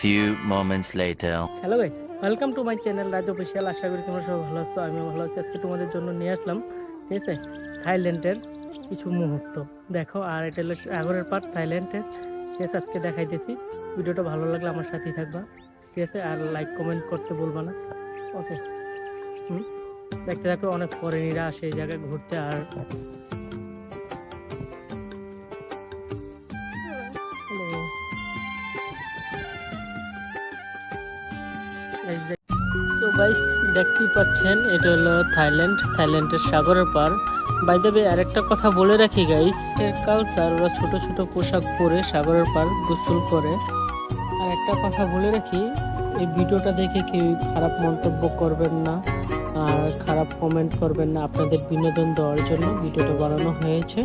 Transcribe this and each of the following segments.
few moments later. Hello guys welcome to my channel Raj official আশা করি তোমরা সবাই ভালো আছো, আমিও ভালো আছি। আজকে তোমাদের জন্য নিয়ে আসলাম, ঠিক আছে? থাইল্যান্ডের কিছু মুহূর্ত। দেখো, আর এটা হলো সাগরের পার থাইল্যান্ডের। ঠিক আছে, আজকে দেখাইতেছি। ভিডিওটা ভালো লাগলে আমার সাথেই থাকবা। ঠিক আছে, আর লাইক কমেন্ট করতে বলবা না। ওকে হুম? দেখতে দেখো অনেক ফরেনিরা আসে এই জায়গায় ঘুরতে, আর সো গাইস দেখতেই পাচ্ছেন, এটা হলো থাইল্যান্ড, থাইল্যান্ডের সাগরের পার বাই দ্য আরেকটা কথা বলে রাখি গাইস এর কালচার ওরা ছোট ছোট পোশাক পরে সাগরের পার গোসল করে। আর একটা কথা বলে রাখি, এই ভিডিওটা দেখে কেউ খারাপ মন্তব্য করবেন না, আর খারাপ কমেন্ট করবেন না আপনাদের বিনোদন দেওয়ার জন্য ভিডিওটা বানানো হয়েছে।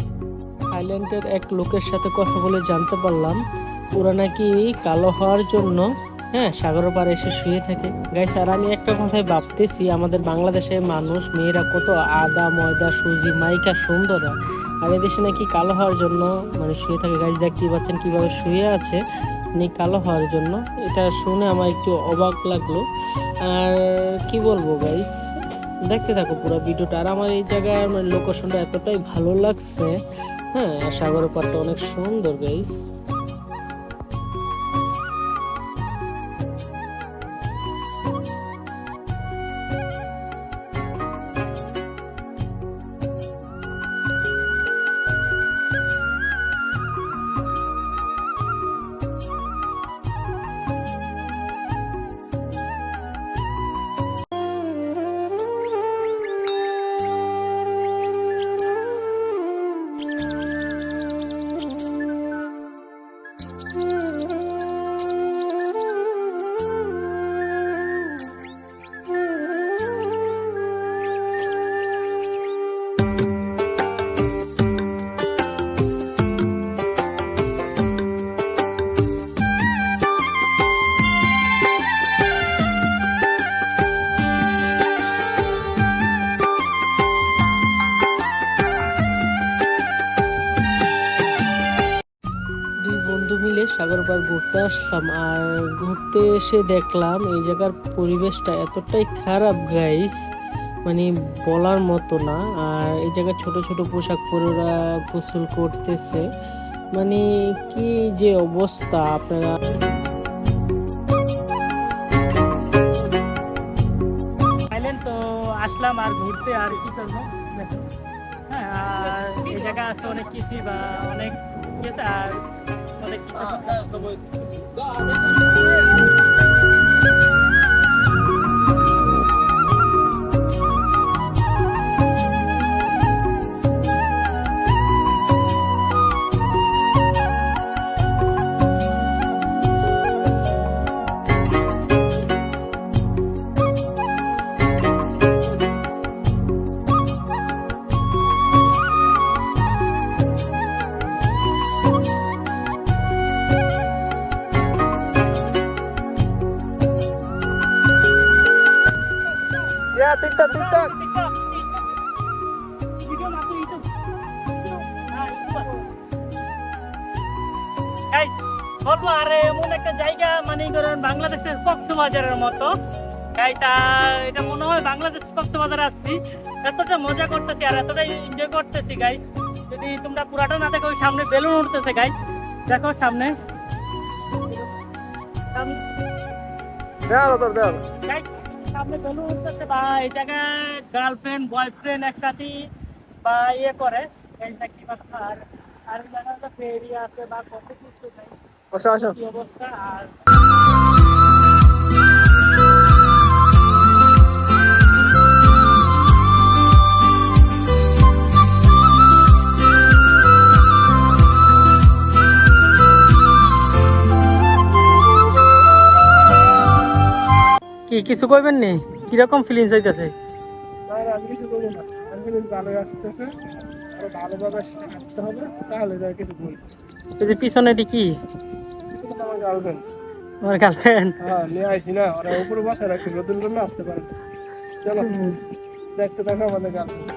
থাইল্যান্ডের এক লোকের সাথে কথা বলে জানতে পারলাম, ওরা নাকি কালো হওয়ার জন্য হ্যাঁ সাগর পাড়ে এসে শুয়ে থাকে। গাইস আর আমি একটা কথাই ভাবতেছি, আমাদের বাংলাদেশের মানুষ, মেয়েরা কত আদা, ময়দা, সুজি, মাইকা, সুন্দর। আর এদেশে নাকি কালো হওয়ার জন্য মানে শুয়ে থাকে। গাইস দেখতেই পাচ্ছেন, কীভাবে শুয়ে আছে উনি কালো হওয়ার জন্য। এটা শুনে আমার একটু অবাক লাগল। আর কি বলব গাইস দেখতে থাকো পুরো ভিডিওটা। আর আমার এই জায়গায় মানে লোকেশনটা এতটাই ভালো লাগছে। হ্যাঁ সাগর পাড়টা অনেক সুন্দর গাইস সাগর পার ঘুরতে আসলাম আর ঘুরতে এসে দেখলাম এই জায়গার পরিবেশটা এতটাই খারাপ গাইস মানে বলার মতো না। আর এই জায়গায় ছোট ছোট পোশাক পরে ওরা গোসল করতেছে। মানে কি যে অবস্থা আপনারা। তো আসলাম আর ঘুরতে আর কি করব? হ্যাঁ আর এই জায়গা আছে অনেক কিছুই বা অনেক ঠিক আছে আর অনেক কিছু Ya, TikTok, TikTok. Guys, বলব আর এমন একটা জায়গা মানে ধরেন বাংলাদেশের কক্সবাজারের মতো। এটা মনে হয় বাংলাদেশ কক্সবাজার আসছি। এতটা মজা করতেছি আর এতটাই এনজয় করতেছি গাইস যদি তোমরা পুরাটা না দেখো সামনে বেলুন উঠতেছে গাইস দেখো সামনে। Guys, সামনে বেলুন উঠতেছে বা এই জায়গায় গার্লফ্রেন্ড বয়ফ্রেন্ড একসাথে বা ইয়ে করে। এইটা কি বা আর আর জায়গাটা ফেরি আছে বা কত কিছু নেই। অবস্থা? আর কি কিছু কইবেন নি? কীরকম ফিলিংস হইতাছে? এই যে পিছনে এটি কি? আমার গার্লফ্রেন্ড হ্যাঁ নিয়ে আইছি না। ওরা উপরে বসে রাখছি নতুন করে আসতে পারে চলো দেখতে দেখো আমাদের গার্লফ্রেন্ড